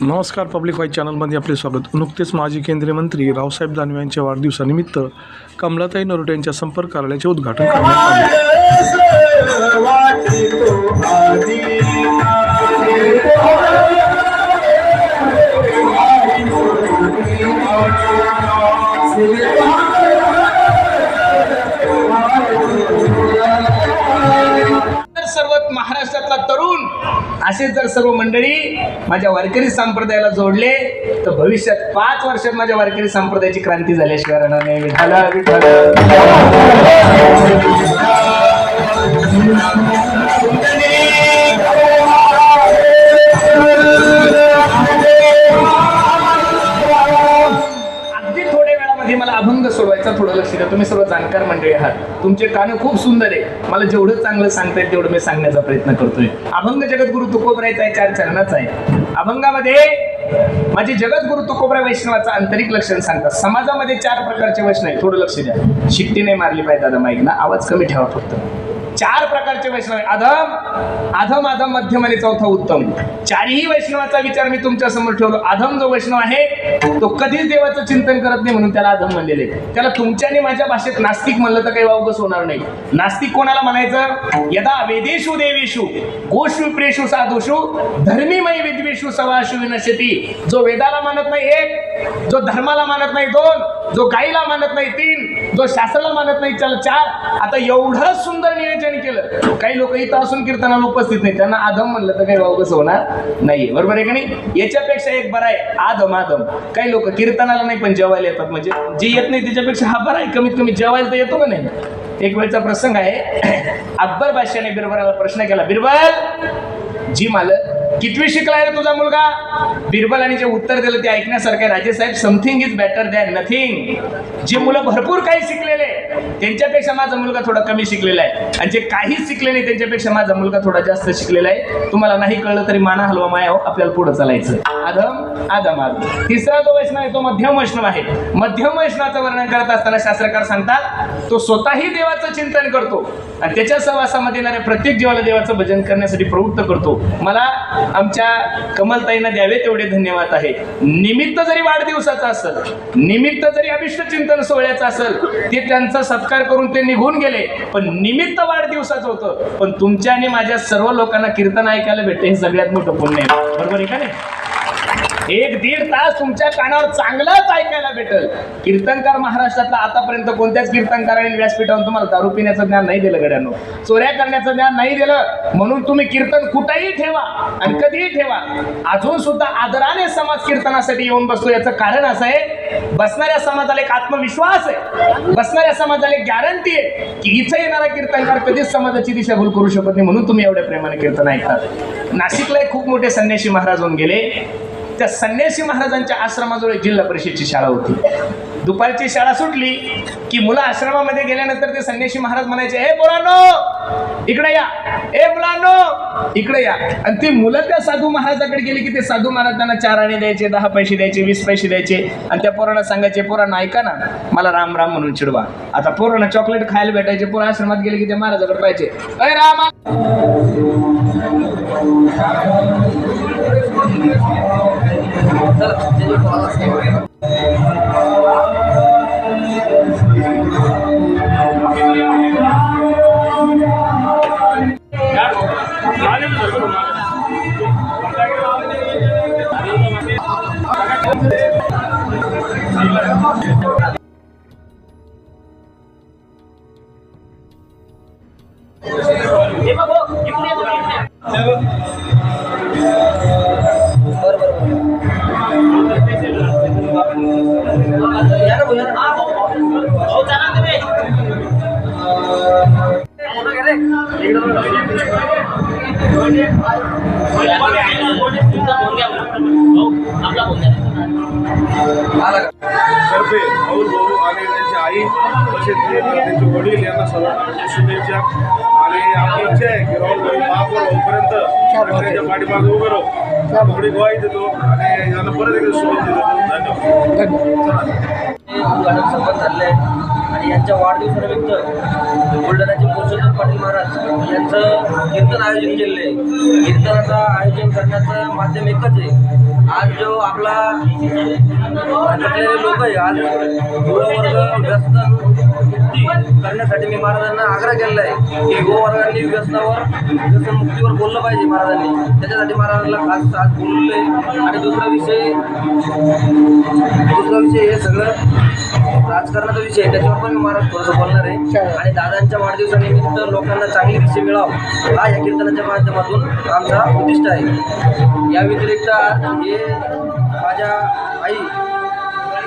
नमस्कार public wise चॅनलमध्ये आपले स्वागत. नुकतेच माजी केंद्रीय मंत्री रावसाहेब दानवे यांच्या वाढदिवसानिमित्त कमलाताई नरोटे यांच्या संपर्क कार्यालयाचे उद्घाटन करण्यात आले. सर्व महाराष्ट्रातला तरुण असेच जर सर्व मंडळी माझ्या वारकरी संप्रदायाला जोडले तर भविष्यात पाच वर्षात माझ्या वारकरी संप्रदायाची क्रांती झाल्याशिवाय राहणार नाही. विठाला विठाला जाणकार मंडळी आहात. तुमचे कान खूप सुंदर आहे. मला जेवढं चांगलं सांगता येईल तेवढं मी सांगण्याचा प्रयत्न करतोय. अभंग जगद्गुरु तुकोबरायचा आहे चार चरणाचा आहे. अभंगामध्ये माझे जगद्गुरु तुकोबराय वैष्णवाचं आंतरिक लक्षण सांगतात. समाजामध्ये चार प्रकारचे वैष्णव आहे थोडं लक्ष द्या. शिट्टी नाही मारली पाहिजे दादा. माईक ना आवाज कमी ठेवा फक्त. चार प्रकारचे वैष्णव आहे अधम अधम अधम मध्यम आणि चौथा उत्तम. चारही वैष्णवाचा विचार मी तुमच्यासमोर ठेवलो. अधम जो वैष्णव आहे तो कधीच देवाचं चिंतन करत नाही म्हणून त्याला अधम म्हणलेले त्याला तुमच्याने माझ्या भाषेत नास्तिक म्हणलं तर काही वावगस होणार नाही. नास्तिक कोणाला म्हणायचं? यदा वेदेषु देवेषु गोष्विप्रेषु साधुषु धर्मीमय विद्वेषु सवाशु विनशती जो वेदाला मानत नाही एक जो धर्माला मानत नाही दोन जो गाईला मानत नाही तीन जो शासनाला मानत नाही चल चार आता एवढं सुंदर नियोजन केलं. काही लोक इथं असून कीर्तनाला उपस्थित नाही. त्यांना आदम म्हणलं तर काही वावगस होणार नाही बरोबर आहे का नाही? याच्यापेक्षा एक बरा आहे आदम आदम. काही लोक कीर्तनाला नाही पण जेवायला येतात. म्हणजे जे येत नाही त्याच्यापेक्षा हा बरा आहे. कमीत कमी जेवायला तर येतो का नाही? एक वेळचा प्रसंग आहे. अकबर बादशाने बिरबराला प्रश्न केला बिरबल जी मालक कितवी शिकलाय रे तुझा मुलगा? बिरबलाने जे उत्तर दिलं ते ऐकण्यासारखं Raje Rajesaheb something is better than nothing जे मुलं भरपूर काही शिकलेले त्यांच्यापेक्षा माझा मुलगा थोडा कमी शिकलेला आहे. आणि जे काहीच शिकले नाही त्यांच्यापेक्षा माझा मुलगा थोडा जास्त शिकलेला आहे. तुम्हाला नाही कळलं तरी माना हलवा माया हो आपल्याला पुढे चालायचं. आदम आदम आदम. तिसरा जो वैष्णव आहे तो मध्यम वैष्णव आहे. मध्यम वैष्णवाचं वर्णन करत असताना शास्त्रकार सांगतात तो स्वतःही देवाचं चिंतन करतो आणि त्याच्या सहवासामध्ये येणाऱ्या प्रत्येक जीवाला देवाचं भजन करण्यासाठी प्रवृत्त करतो. मला आमच्या कमलताईंना द्यावे तेवढे धन्यवाद आहे. निमित्त जरी वाढदिवसाचं असेल निमित्त जरी अभिष्ट चिंतन सोहळ्याचं असेल ते त्यांचा सत्कार करून ते निघून गेले पण निमित्त वाढदिवसाचं होतं. पण तुमच्या आणि माझ्या सर्व लोकांना कीर्तन ऐकायला भेटते हे सगळ्यात मोठं पुण्य आहे. बरोबर आहे का नाही? एक दीड तास तुमच्या कानावर चांगलंच ऐकायला भेटल. कीर्तनकार महाराष्ट्रातला आतापर्यंत कोणत्याच कीर्तनकाराने व्यासपीठावर तुम्हाला दारू पिण्याचं ज्ञान नाही दिलं गड्यानो. चोऱ्या करण्याचं ज्ञान नाही दिलं. म्हणून तुम्ही कीर्तन कुठेही ठेवा आणि कधीही ठेवा. अजून सुद्धा आदराने समाज कीर्तनासाठी येऊन बसतो. याचं कारण असं आहे बसणाऱ्या समाजाला एक आत्मविश्वास आहे. बसणाऱ्या समाजाला एक गॅरंटी आहे की इथं येणारा कीर्तनकार कधीच समाजाची दिशाभूल करू शकत नाही. म्हणून तुम्ही एवढ्या प्रेमाने कीर्तन ऐकतात नाशिकला एक खूप मोठे संन्यासी महाराज होऊन गेले. त्या संन्यासी महाराजांच्या आश्रमाजवळ जिल्हा परिषदची शाळा होती. दुपारची शाळा सुटली की मुलं आश्रमामध्ये गेल्यानंतर ते संन्यासी महाराज म्हणायचे ए मुलांनो इकडे या. ए मुलांनो इकडे या. आणि ती मुलं त्या साधू महाराजाकडे गेली की ते साधू महाराज त्यांना चार आणे द्यायचे दहा पैसे द्यायचे वीस पैसे द्यायचे. आणि त्या पोरांना सांगायचे पोरांना ऐका ना मला राम राम म्हणून चिडवा. आता पोरांना चॉकलेट खायला भेटायचे पोरं आश्रमात गेले की ते महाराजाकडे पाहिजे अय रामा! हे तर्फे भाऊ भाऊ आणि त्यांची आई तसेच त्यांचे वडील यांना सर्वांना शुभेच्छा. आणि आपली इच्छा आहे की राहुल भाऊ महापौर होईपर्यंत त्यांच्या पाठीमागे उभे राहू. थोडी ग्वाही देतो आणि यांना परत एकदा शुभेच्छा देतो. धन्यवाद. आणि यांच्या वाढदिवसानिमित्त बुलढाण्याचे पुरुषोत्तम पाटील महाराज यांचं कीर्तन आयोजन केलेलं आहे. कीर्तनाचं आयोजन करण्याचं माध्यम एकच आहे. आज जो आपला लोक आहे आज युवा व्यसनमुक्ती करण्यासाठी मी महाराजांना आग्रह केलेला आहे की गोवर्गांनी व्यसनावर व्यसनमुक्तीवर बोललं पाहिजे महाराजांनी. त्याच्यासाठी महाराजांना खास आज बोलले आणि दुसरा विषय दुसरा विषय हे सगळं राजकारणाचा विषय त्याच्यावर पण मी महाराज थोडंसं बोलणार आहे. आणि दादांच्या वाढदिवसानिमित्त लोकांना चांगली विषय मिळावं हा या कीर्तनाच्या माध्यमातून आमचा उद्दिष्ट आहे. या व्यतिरिक्त हे माझ्या आई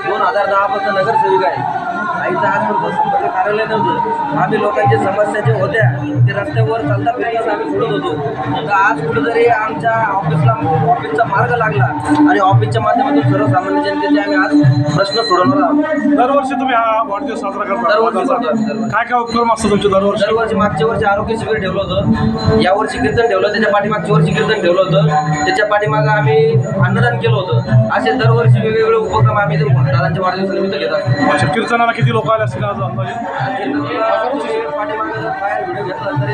दोन हजार दहापासून नगरसेविका आहे आईचं आजपर्यंत संपर्क कार्यालय नव्हतं. आम्ही लोकांच्या समस्या ज्या होत्या ते रस्त्यावर चालता फिरताच आम्ही सोडत होतो. तर आज कुठेतरी आमच्या ऑफिसला ऑफिसचा मार्ग लागला आणि ऑफिसच्या माध्यमातून सर्वसामान्य जनतेचे आम्ही आज प्रश्न सोडवणार आहोत. दरवर्षी तुम्ही हा वाढदिवस साजरा करता? दरवर्षी. काय काय उपक्रम असतो तुमचे दरवर्षी? दरवर्षी मागच्या वर्षी आरोग्य शिबिर ठेवलं होतं. यावर्षी कीर्तन ठेवलं त्याच्या पाठीमागच्या वर्षी कीर्तन ठेवलं होतं. त्याच्या पाठीमागं आम्ही अन्नदान केलं होतं. असे दरवर्षी वेगवेगळे उपक्रम आम्ही दादांच्या वाढदिवसानिमित्त घेत असतो. कीर्तनाला किती लोक आले असतील आज अंदाजे? कीर्तनाला तुम्ही पाठीमागं जर बाहेर व्हिडिओ घेतला तरी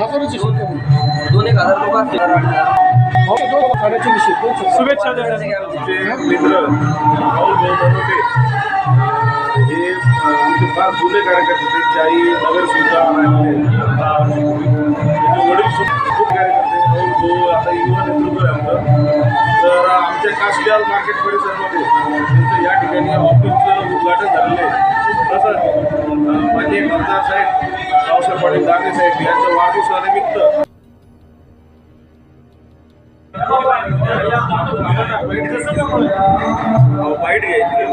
दोन- एक हजार लोक असतील. शुभेच्छा देण्यासाठी हे अ, आमचे फार जुने कार्यकर्ते त्यांची आई नगरसेविका आहे. त्यांचे वडील सुद्धा खूप कार्यकर्ते राहुल भाऊ आता युवा नेतृत्व आहे आमचं. तर अ, आमच्या काशीलाल मार्केट परिसरामध्ये त्यांचं या ठिकाणी ऑफिसचं उद्घाटन झालेलं आहे. तसंच माननीय खासदार साहेब रावसाहेब पाटील दानवे साहेब यांच्या वाढदिवसानिमित्त वाईट घ्यायची.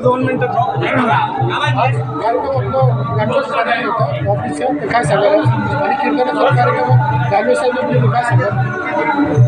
दोन मिनिटं ऑफिसचं काय सांगायला आणि कीर्तनाचा कार्यक्रम गाडवे साहेब काय सांगायला